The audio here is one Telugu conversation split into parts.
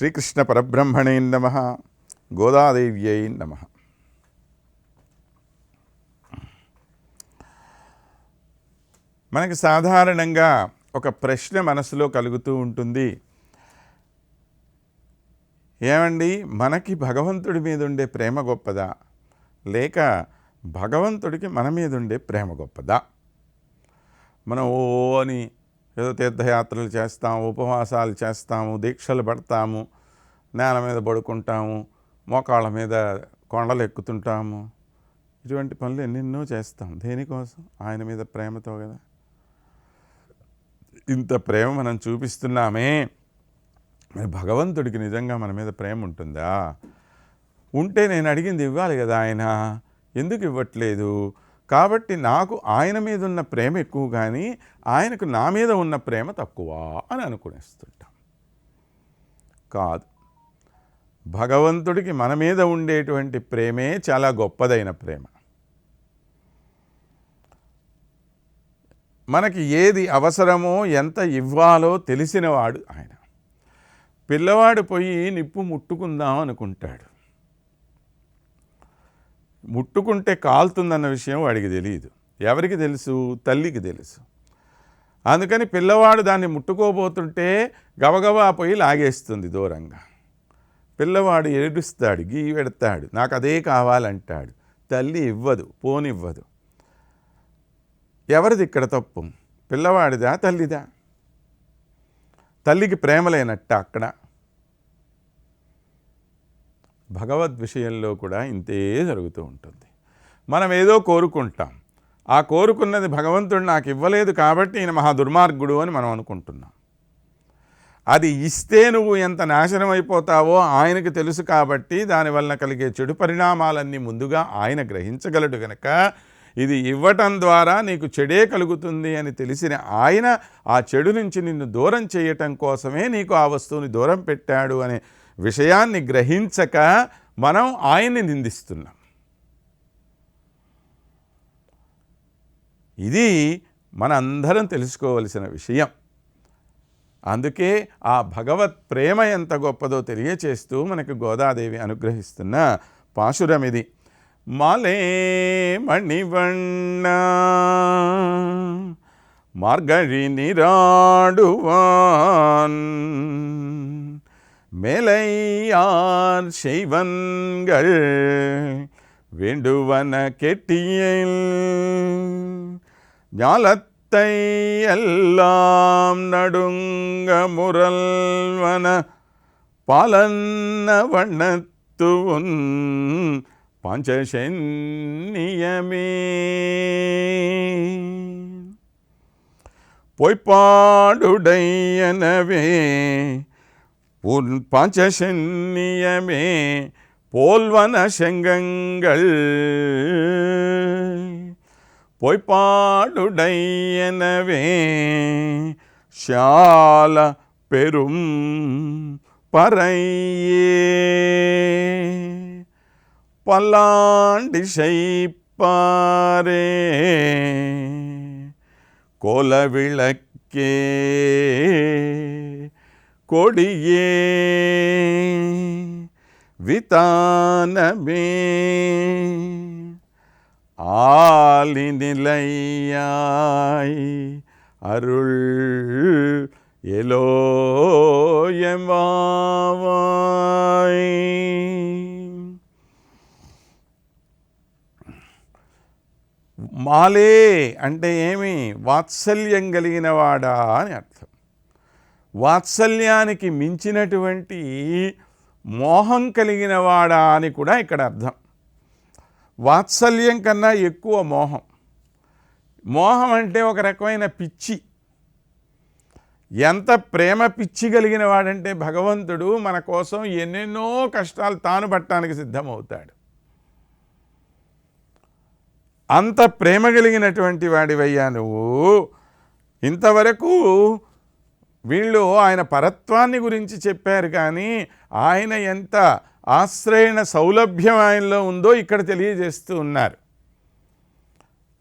శ్రీకృష్ణ పరబ్రహ్మణే నమ గోదాదేవ్యై నమ. మనకి సాధారణంగా ఒక ప్రశ్న మనసులో కలుగుతూ ఉంటుంది. ఏమండి మనకి భగవంతుడి మీద ఉండే ప్రేమ గొప్పదా? లేక భగవంతుడికి మన మీద ఉండే ప్రేమ గొప్పదా? మనం ఓ అని ఏదో తీర్థయాత్రలు చేస్తాము ఉపవాసాలు చేస్తాము దీక్షలు పడతాము నేల మీద పడుకుంటాము మోకాళ్ళ మీద కొండలు ఎక్కుతుంటాము. ఇటువంటి పనులు ఎన్నెన్నో చేస్తాం. దేనికోసం? ఆయన మీద ప్రేమతో కదా. ఇంత ప్రేమ మనం చూపిస్తున్నామే. మరి భగవంతుడికి నిజంగా మన మీద ప్రేమ ఉంటుందా? ఉంటే నేను అడిగింది ఇవ్వాలి కదా ఆయన. ఎందుకు ఇవ్వట్లేదు? కాబట్టి నాకు ఆయన మీద ఉన్న ప్రేమ ఎక్కువ కానీ ఆయనకు నా మీద ఉన్న ప్రేమ తక్కువ అని అనుకునేస్తుంటాం. కాదు. భగవంతుడికి మన మీద ఉండేటువంటి ప్రేమే చాలా గొప్పదైన ప్రేమ. మనకి ఏది అవసరమో ఎంత ఇవ్వాలో తెలిసినవాడు ఆయన. పిల్లవాడు పోయి నిప్పు ముట్టుకుందాం అనుకుంటాడు. ముట్టుకుంటే కాలుతుందన్న విషయం వాడికి తెలియదు ఎవరికి తెలుసు? తల్లికి తెలుసు. అందుకని పిల్లవాడు దాన్ని ముట్టుకోబోతుంటే గబగబా పోయి లాగేస్తుంది దూరంగా. పిల్లవాడు ఏడుస్తాడు గీ పెడతాడు నాకు అదే కావాలంటాడు. తల్లి ఇవ్వదు పోనివ్వదు. ఎవరిది ఇక్కడ తప్పు? పిల్లవాడిదా తల్లిదా? తల్లికి ప్రేమ లేనట్ట అక్కడ. భగవద్ విషయంలో కూడా ఇంతే జరుగుతూ ఉంటుంది. మనం ఏదో కోరుకుంటాం. ఆ కోరుకున్నది భగవంతుడు నాకు ఇవ్వలేదు కాబట్టి ఈయన మహా దుర్మార్గుడు అని మనం అనుకుంటున్నాం. అది ఇస్తే నువ్వు ఎంత నాశనం అయిపోతావో ఆయనకు తెలుసు కాబట్టి దానివల్ల కలిగే చెడు పరిణామాలన్నీ ముందుగా ఆయన గ్రహించగలడు గనక ఇది ఇవ్వటం ద్వారా నీకు చెడే కలుగుతుంది అని తెలిసిన ఆయన ఆ చెడు నుంచి నిన్ను దూరం చేయటం కోసమే నీకు ఆ వస్తువుని దూరం పెట్టాడు అనే విషయాన్ని గ్రహించక మనం ఆయన్ని నిందిస్తున్నాం. ఇది మనందరం తెలుసుకోవలసిన విషయం. అందుకే ఆ భగవత్ ప్రేమ ఎంత గొప్పదో తెలియచేస్తూ మనకు గోదాదేవి అనుగ్రహిస్తున్న పాశురమిది. మాలే మణివణ్ణ మార్గరి నిరాడువాన్ மேலையார் செய்வன்கள் வேண்டுவன கெட்டியில் ஞாலத்தை எல்லாம் நடுங்க முரல்வன பாலன்ன வண்ணத்துவன் பாஞ்சசன்னியமே பொய்ப்பாடுடையனவே உன் பாஞ்சசன்னியமே போல்வன செங்கங்கள் பொய்ப்பாடுடையனவே ஷால பெரும் பறையே. பல்லாண்டி செய்ப்பாரே கோலவிளக்கே. கொடியே விதானமே ஆலி நிலையாய் அருள் எலோயமாவாய் మాలే అంటే ఏమి వాత్సల్యం కలిగిన వాడా అని అర్థం వాత్సల్యానికి మించినటువంటి మోహం కలిగిన వాడా అని కూడా ఇక్కడ అర్థం. వాత్సల్యం కన్నా ఎక్కువ మోహం. మోహం అంటే ఒక రకమైన పిచ్చి. ఎంత ప్రేమ పిచ్చి కలిగిన వాడంటే భగవంతుడు మన కోసం ఎన్నెన్నో కష్టాలు తాను పట్టడానికి సిద్ధమవుతాడు. అంత ప్రేమ కలిగినటువంటి వాడివయ్యా నువ్వు. ఇంతవరకు వీళ్ళు ఆయన పరత్వాన్ని గురించి చెప్పారు కానీ ఆయన ఎంత ఆశ్రయణ సౌలభ్యం ఆయనలో ఉందో ఇక్కడ తెలియజేస్తూ ఉన్నారు.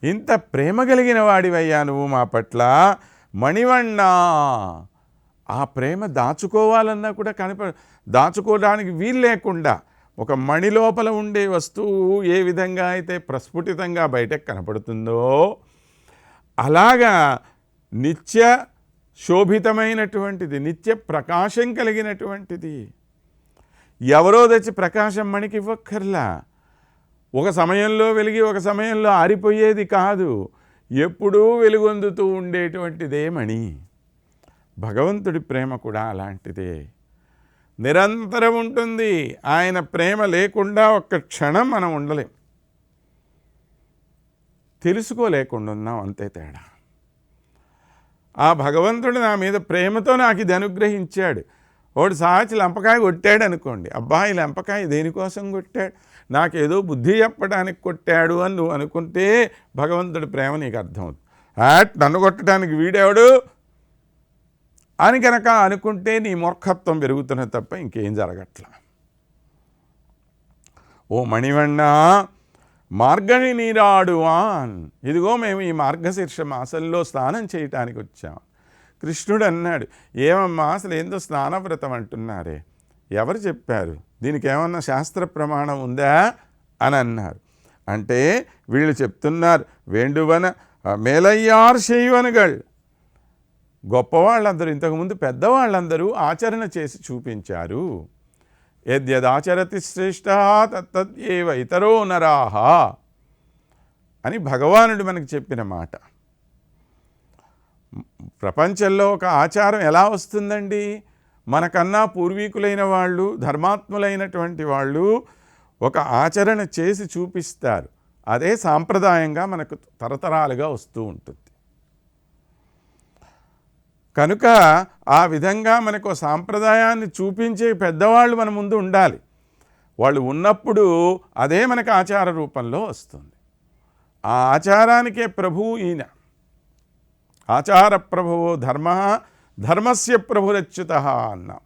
ఇంత ప్రేమ కలిగిన వాడివయ్యా నువ్వు మా పట్ల. మణివಣ್ణ ఆ ప్రేమ దాచుకోవాలన్నా కూడా కనిప దాచుకోవడానికి వీలు లేకుండా ఒక మణి లోపల ఉండే వస్తువు ఏ విధంగా అయితే ప్రస్ఫుటితంగా బయటకు కనపడుతుందో అలాగా నిత్య శోభితమైనటువంటిది నిత్య ప్రకాశం కలిగినటువంటిది. ఎవరో తెచ్చి ప్రకాశం మణికి ఇవ్వక్కర్లా. ఒక సమయంలో వెలిగి ఒక సమయంలో ఆరిపోయేది కాదు. ఎప్పుడూ వెలుగొందుతూ ఉండేటువంటిదే మణి. భగవంతుడి ప్రేమ కూడా అలాంటిదే. నిరంతరం ఉంటుంది. ఆయన ప్రేమ లేకుండా ఒక్క క్షణం మనం ఉండలేం. తెలుసుకోలేకుండా ఉన్నాం అంతే తేడా. ఆ భగవంతుడు నా మీద ప్రేమతో నాకు ఇది అనుగ్రహించాడు. వాడు సాచి లంపకాయ కొట్టాడు అనుకోండి. అబ్బాయి లంపకాయ దేనికోసం కొట్టాడు? నాకేదో బుద్ధి చెప్పడానికి కొట్టాడు అని నువ్వు అనుకుంటే భగవంతుడి ప్రేమ నీకు అర్థమవుతుంది. యాట్ నన్ను కొట్టడానికి వీడేవాడు? అని కనుక అనుకుంటే నీ మూర్ఖత్వం పెరుగుతున్నది తప్ప ఇంకేం జరగట్లా. ఓ మణివన్నా మార్గని నీరాడువాన్ ఇదిగో మేము ఈ మార్గశీర్ష మాసంలో స్నానం చేయటానికి వచ్చాం. కృష్ణుడు అన్నాడు ఏమమ్మా అసలు ఏందో స్నానవ్రతం అంటున్నారే. ఎవరు చెప్పారు? దీనికి ఏమన్నా శాస్త్ర ప్రమాణం ఉందా? అని అన్నారు. అంటే వీళ్ళు చెప్తున్నారు వేండువన మేలయ్యార్ శైవనగళ్ గొప్పవాళ్ళందరూ ఇంతకుముందు పెద్దవాళ్ళందరూ ఆచరణ చేసి చూపించారు. యద్యదాచరతి శ్రేష్ట తత్తేవ ఇతరో నరాహ అని భగవానుడు మనకు చెప్పిన మాట. ప్రపంచంలో ఒక ఆచారం ఎలా వస్తుందండి? మనకన్నా పూర్వీకులైన వాళ్ళు ధర్మాత్ములైనటువంటి వాళ్ళు ఒక ఆచరణ చేసి చూపిస్తారు. అదే సాంప్రదాయంగా మనకు తరతరాలుగా వస్తూ ఉంటుంది. కనుక ఆ విధంగా మనకు సాంప్రదాయాన్ని చూపించే పెద్దవాళ్ళు మన ముందు ఉండాలి. వాళ్ళు ఉన్నప్పుడు అదే మనకు ఆచార రూపంలో వస్తుంది. ఆ ఆచారానికే ప్రభువు ఈయన. ఆచార ప్రభువో ధర్మ ధర్మస్య ప్రభురచ్యుత అన్నాం.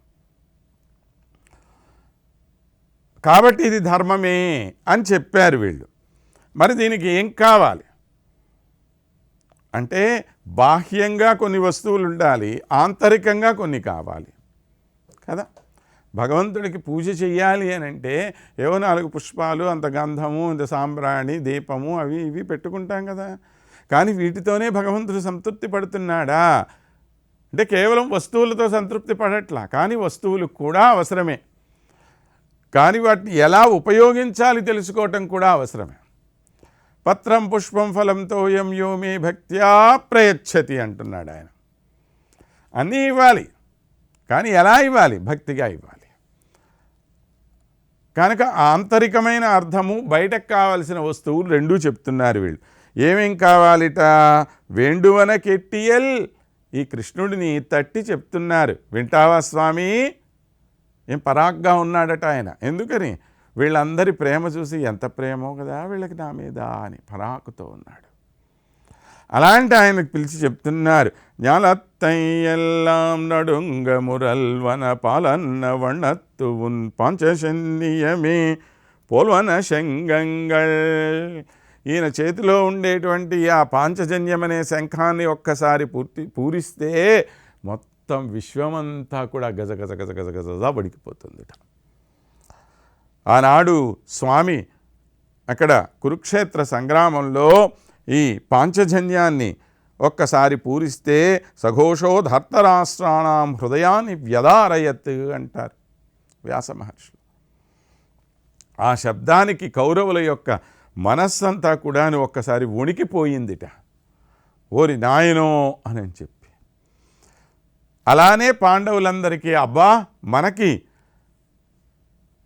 కాబట్టి ఇది ధర్మమే అని చెప్పారు వీళ్ళు. మరి దీనికి ఏం కావాలి? అంటే బాహ్యంగా కొన్ని వస్తువులు ఉండాలి ఆంతరికంగా కొన్ని కావాలి. కదా? భగవంతుడికి పూజ చెయ్యాలి అని అంటే ఏవో నాలుగు పుష్పాలు అంత గంధము ఇంత సాంబ్రాణి దీపము అవి ఇవి పెట్టుకుంటాం కదా. కానీ వీటితోనే భగవంతుడు సంతృప్తి పడుతున్నాడా? అంటే కేవలం వస్తువులతో సంతృప్తి పడట్లా కానీ వస్తువులు కూడా అవసరమే. కానీ వాటిని ఎలా ఉపయోగించాలి తెలుసుకోవటం కూడా అవసరమే. పత్రం పుష్పం ఫలంతో యం యోమి భక్త్యా ప్రయచ్చతి అంటున్నాడు ఆయన. అన్నీ ఇవ్వాలి. కానీ ఎలా ఇవ్వాలి? భక్తిగా ఇవ్వాలి. కనుక ఆంతరికమైన అర్థము బయటకు కావలసిన వస్తువులు రెండూ చెప్తున్నారు వీళ్ళు. ఏమేం కావాలిట? వేండువన కెట్టియల్. ఈ కృష్ణుడిని తట్టి చెప్తున్నారు. వింటావా స్వామి? ఏం పరాగ్గా ఉన్నాడట ఆయన. ఎందుకని? వీళ్ళందరి ప్రేమ చూసి ఎంత ప్రేమో కదా వీళ్ళకి నా మీద అని పరాకుతో ఉన్నాడు అలాంటి ఆయనకు పిలిచి చెప్తున్నారు ஞாலத்தையெல்லாம் நடுங்க முரல்வன பாலன்ன வண்ணத்து உன் పంచశన్యమే పోల్వన శంగంగల్ ఈయన చేతిలో ఉండేటువంటి ఆ పాంచజన్యం అనే శంఖాన్ని ఒక్కసారి పూర్తి పూరిస్తే మొత్తం విశ్వమంతా కూడా గజ గజ గజ గజ గజ వడికిపోతుందిట ఆనాడు స్వామి అక్కడ కురుక్షేత్ర సంగ్రామంలో ఈ పాంచజన్యాన్ని ఒక్కసారి పూరిస్తే సఘోషో ధర్తరాష్ట్రాణం హృదయాన్ని వ్యదారయత్ అంటారు వ్యాస మహర్షులు. ఆ శబ్దానికి కౌరవుల యొక్క మనస్సంతా కూడా ఒక్కసారి వణికిపోయిందిట. ఓరి నాయనో అని చెప్పి. అలానే పాండవులందరికీ అబ్బా మనకి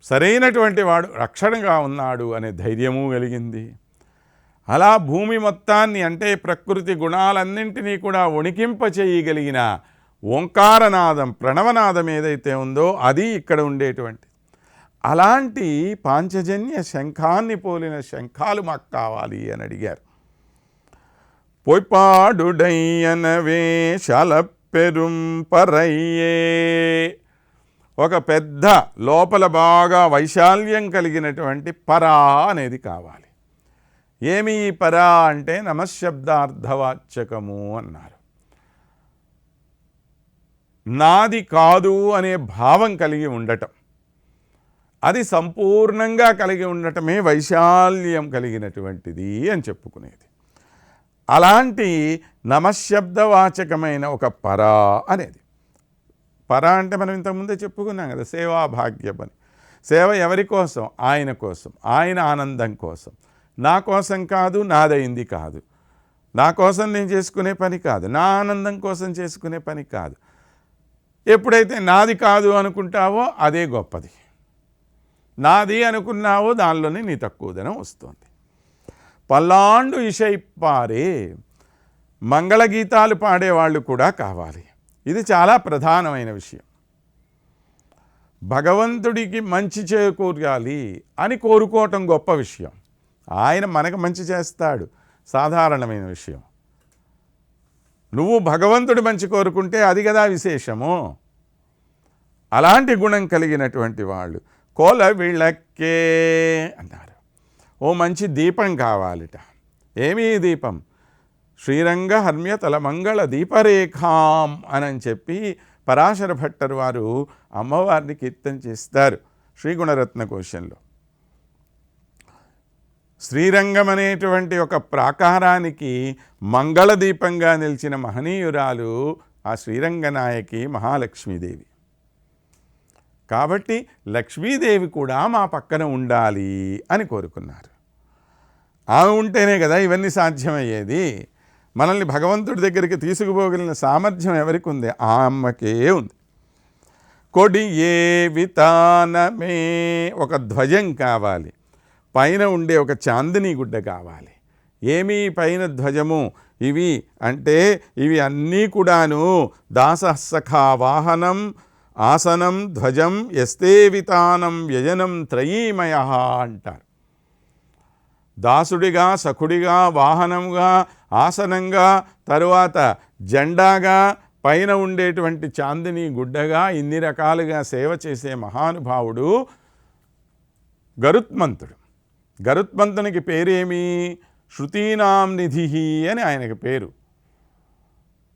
సరైనటువంటి వాడు రక్షణగా ఉన్నాడు అనే ధైర్యము కలిగింది. అలా భూమి మొత్తాన్ని అంటే ప్రకృతి గుణాలన్నింటినీ కూడా వణికింపచేయగలిగిన ఓంకారనాదం ప్రణవనాదం ఏదైతే ఉందో అది ఇక్కడ ఉండేటువంటి. అలాంటి పాంచజన్య శంఖాన్ని పోలిన శంఖాలు మాకు కావాలి అని అడిగారు. పొయ్పాడుడయ్యనవే శలపెరుం పరయ్యే ఒక పెద్ద లోపల బాగా వైశాల్యం కలిగినటువంటి పరా అనేది కావాలి. ఏమి ఈ పరా అంటే నమశబ్దార్థవాచకము అన్నారు. నాది కాదు అనే భావం కలిగి ఉండటం. అది సంపూర్ణంగా కలిగి ఉండటమే వైశాల్యం కలిగినటువంటిది అని చెప్పుకునేది. అలాంటి నమశబ్దవాచకమైన ఒక పరా అనేది పర అంటే మనం ఇంతకుముందే చెప్పుకున్నాం కదా సేవా భాగ్యం అని సేవ ఎవరి కోసం? ఆయన కోసం ఆయన ఆనందం కోసం. నా కోసం కాదు నాదైంది కాదు. నా కోసం నేను చేసుకునే పని కాదు నా ఆనందం కోసం చేసుకునే పని కాదు. ఎప్పుడైతే నాది కాదు అనుకుంటావో అదే గొప్పది. నాది అనుకున్నావో దానిలోనే నీ తక్కువదనం వస్తుంది. పల్లాండు ఇషైప్పారే మంగళగీతాలు పాడేవాళ్ళు కూడా కావాలి. ఇది చాలా ప్రధానమైన విషయం. భగవంతుడికి మంచి చేకూరాలి అని కోరుకోవటం గొప్ప విషయం. ఆయన మనకు మంచి చేస్తాడు. సాధారణమైన విషయం. నువ్వు భగవంతుడి మంచి కోరుకుంటే అది కదా విశేషము. అలాంటి గుణం కలిగినటువంటి వాళ్ళు కోల వీళ్ళక్కే అన్నారు. ఓ మంచి దీపం కావాలిట. ఏమీ దీపం? శ్రీరంగ హర్మ్యతల మంగళ దీపరేఖాం అని చెప్పి పరాశర భట్టర్ వారు అమ్మవారిని కీర్తన చేస్తారు శ్రీగుణరత్న కోశంలో. శ్రీరంగం అనేటువంటి ఒక ప్రాకారానికి మంగళదీపంగా నిలిచిన మహనీయురాలు ఆ శ్రీరంగనాయకి మహాలక్ష్మీదేవి. కాబట్టి లక్ష్మీదేవి కూడా మా పక్కన ఉండాలి అని కోరుకున్నారు. ఆమె ఉంటేనే కదా ఇవన్నీ సాధ్యమయ్యేది. మనల్ని భగవంతుడి దగ్గరికి తీసుకుపోగలిగిన సామర్థ్యం ఎవరికి ఉంది ఆ అమ్మకే ఉంది. కొడి ఏ వితానమే ఒక ధ్వజం కావాలి. పైన ఉండే ఒక చాందిని గుడ్డ కావాలి. ఏమీ పైన ధ్వజము? ఇవి అంటే ఇవి అన్నీ కూడాను దాససఖా వాహనం ఆసనం ధ్వజం ఎస్తే వితానం వ్యజనం త్రయీమయ అంటారు. దాసుడిగా సఖుడిగా వాహనంగా ఆసనంగా తరువాత జెండాగా పైన ఉండేటువంటి చాందిని గుడ్డగా ఇన్ని రకాలుగా సేవ చేసే మహానుభావుడు గరుత్మంతుడు. గరుత్మంతునికి పేరేమి? శృతీనాం నిధి అని ఆయనకి పేరు.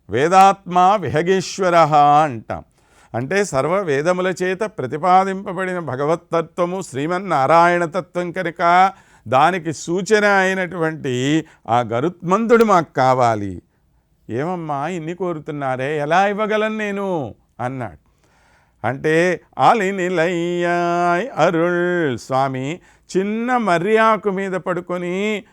వేదాత్మ విహగేశ్వర అంటాం. అంటే సర్వ వేదముల చేత ప్రతిపాదింపబడిన భగవత్తత్వము శ్రీమన్నారాయణ తత్వం కనుక దానికి సూచన అయినటువంటి ఆ గరుత్మంతుడు మాకు కావాలి. ఏమమ్మా ఇన్ని కోరుతున్నారే ఎలా ఇవ్వగలను నేను? అన్నాడు. అంటే ఆలినిలయ్యాయ్ అరుళ్ స్వామి చిన్న మర్యాకు మీద పడుకొని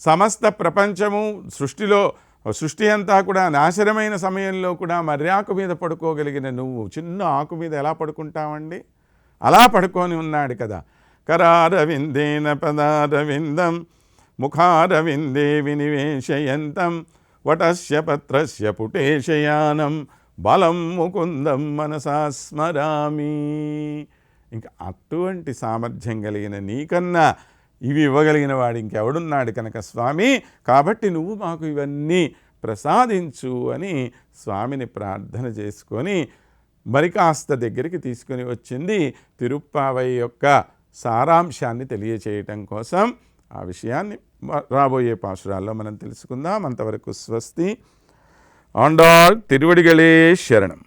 సమస్త ప్రపంచము సృష్టిలో సృష్టి అంతా కూడా నాశనమైన సమయంలో కూడా మర్యాకు మీద పడుకోగలిగిన నువ్వు చిన్న ఆకు మీద ఎలా పడుకుంటావండి? అలా పడుకొని ఉన్నాడు కదా. కరారవిందేన పదారవిందం ముఖారవిందే వినివేశయంతం వటస్య పత్రస్య పుటేశయానం బలం ముకుందం మనసా స్మరామి ఇంకా అటువంటి సామర్థ్యం కలిగిన నీకన్నా ఇవి ఇవ్వగలిగిన వాడు ఇంకెవడున్నాడు కనుక స్వామి కాబట్టి నువ్వు మాకు ఇవన్నీ ప్రసాదించు అని స్వామిని ప్రార్థన చేసుకొని మరి కాస్త దగ్గరికి తీసుకొని వచ్చింది తిరుప్పావై యొక్క సారాంశాన్ని తెలియచేయటం కోసం ఆ విషయాన్ని రాబోయే పాశురాల్లో మనం తెలుసుకుందాం. అంతవరకు స్వస్తి. ఆండాల్ తిరువడిగలే శరణం.